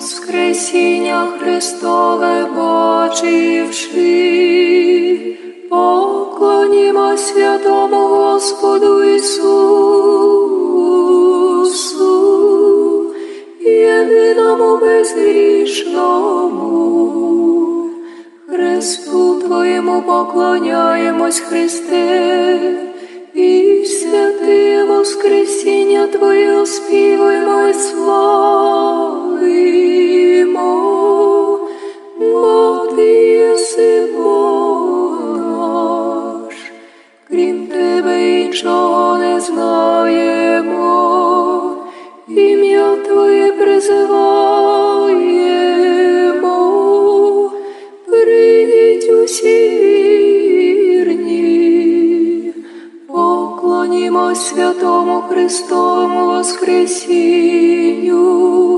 Воскресіння Христове бачивши, поклонімо святому Господу Ісусу, єдиному безгрішному. Христу Твоєму поклоняємось, Христе, і святе Воскресіння Твоє оспівуємо і славимо, єси крім Тебе іншого не знаємо, ім'я Твоє призиваємо, прийдіть усі поклонімо святому Христовому Воскресінню.